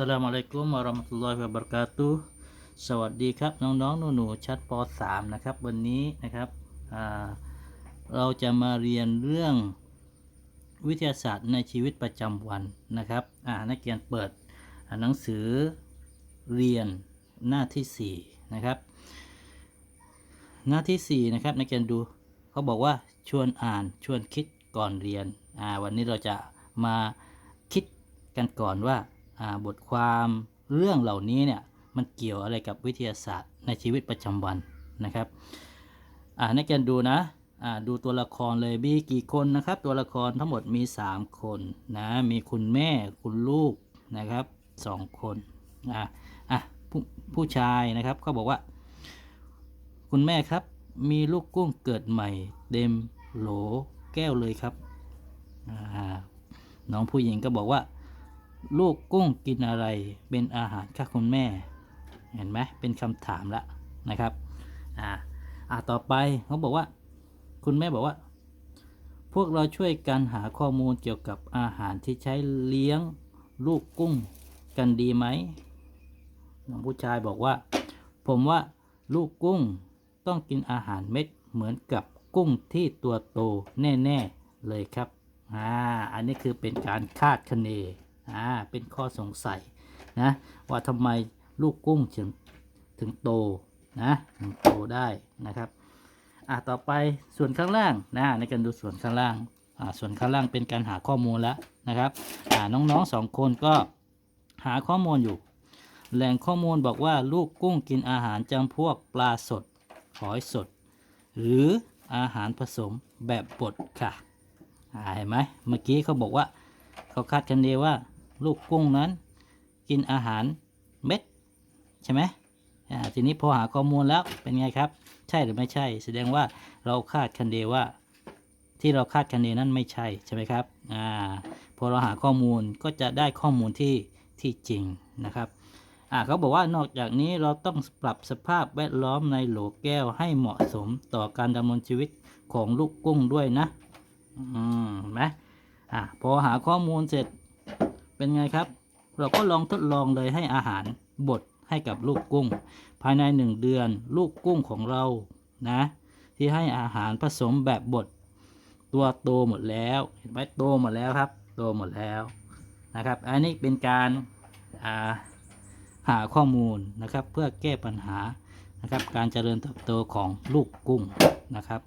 สลามอะลัยกุมวะราะมะตุลลอฮิวะบะเราะกาตุสวัสดีครับน้องๆหนูๆชั้นป .3 นะครับ วันนี้นะครับเราจะมาเรียนเรื่องวิทยาศาสตร์ในชีวิตประจำวันนะครับนักเรียนเปิดหนังสือเรียนหน้าที่4นะครับ หน้าที่4นะครับนักเรียนดูเขาบอกว่าชวนอ่านชวนคิดก่อนเรียนวันนี้เราจะมาคิดกันก่อนว่า บทความเรื่องเหล่านี้เนี่ยมันเกี่ยวอะไรกับวิทยาศาสตร์ในชีวิตประจำวันนะครับอ่านักเรียนดูนะดูตัวละครเลยมีกี่คนนะครับ ตัวละครทั้งหมดมี 3 คนนะมีคุณแม่คุณลูกนะครับสองคนอะอะผู้ผู้ชายนะครับเขาบอกว่า คุณแม่ครับมีลูกกุ้งเกิดใหม่เต็มโหลแก้วเลยครับน้องผู้หญิงก็บอกว่า ลูกกุ้งกินอะไรเป็นอาหารค่ะคุณแม่ เห็นไหมเป็นคำถามละนะครับ อ่า อ่าต่อไปเขาบอกว่า คุณแม่บอกว่า พวกเราช่วยกันหาข้อมูลเกี่ยวกับอาหารที่ใช้เลี้ยงลูกกุ้งกันดีไหมน้องผู้ชายบอกว่า ผมว่าลูกกุ้งต้องกินอาหารเม็ดเหมือนกับกุ้งที่ตัวโตแน่ ๆ เลยครับ อ่า อันนี้คือเป็นการคาดคะเน อ่าเป็นข้อสงสัยนะว่าทำไมลูกกุ้งถึงถึงโตนะถึงโตได้นะครับอ่าต่อไปส่วนข้างล่างนะในการดูส่วนข้างล่างอ่าส่วนข้างล่างเป็นการหาข้อมูลแล้วนะครับอ่าน้องๆสองคนก็หาข้อมูลอยู่ แหล่งข้อมูลบอกว่าลูกกุ้งกินอาหารจำพวกปลาสดหอยสด หรืออาหารผสมแบบบดค่ะอ่าเห็นไหมเมื่อกี้เขาบอกว่าเขาคาดคะเนว่า ลูกกุ้งนั้น กินอาหารเม็ดใช่ไหมอ่าทีนี้พอหาข้อมูลแล้วเป็นไงครับ ใช่หรือไม่ใช่ แสดงว่าเราคาดคะเนว่า ที่เราคาดคะเนนั้นไม่ใช่ใช่ไหมครับอ่าพอเราหาข้อมูลก็จะได้ข้อมูลที่ที่จริงนะครับอ่าเขาบอกว่านอกจากนี้เราต้องปรับสภาพแวดล้อมในโหลแก้วให้เหมาะสมต่อการดำรงชีวิตของลูกกุ้งด้วยนะ อืมไหมอ่าพอหาข้อมูลเสร็จ เป็นไงครับ เราก็ลองทดลองเลยให้อาหารบดให้กับลูกกุ้ง ภายในหนึ่งเดือนลูกกุ้งของเรานะ ที่ให้อาหารผสมแบบบดตัวโตหมดแล้วเห็นไหมโตหมดแล้วครับโตหมดแล้วนะครับ อันนี้เป็นการาหาข้อมูลนะครับ เพื่อแก้ปัญหานะครับ การเจริญเติบโตของลูกกุ้งนะครับ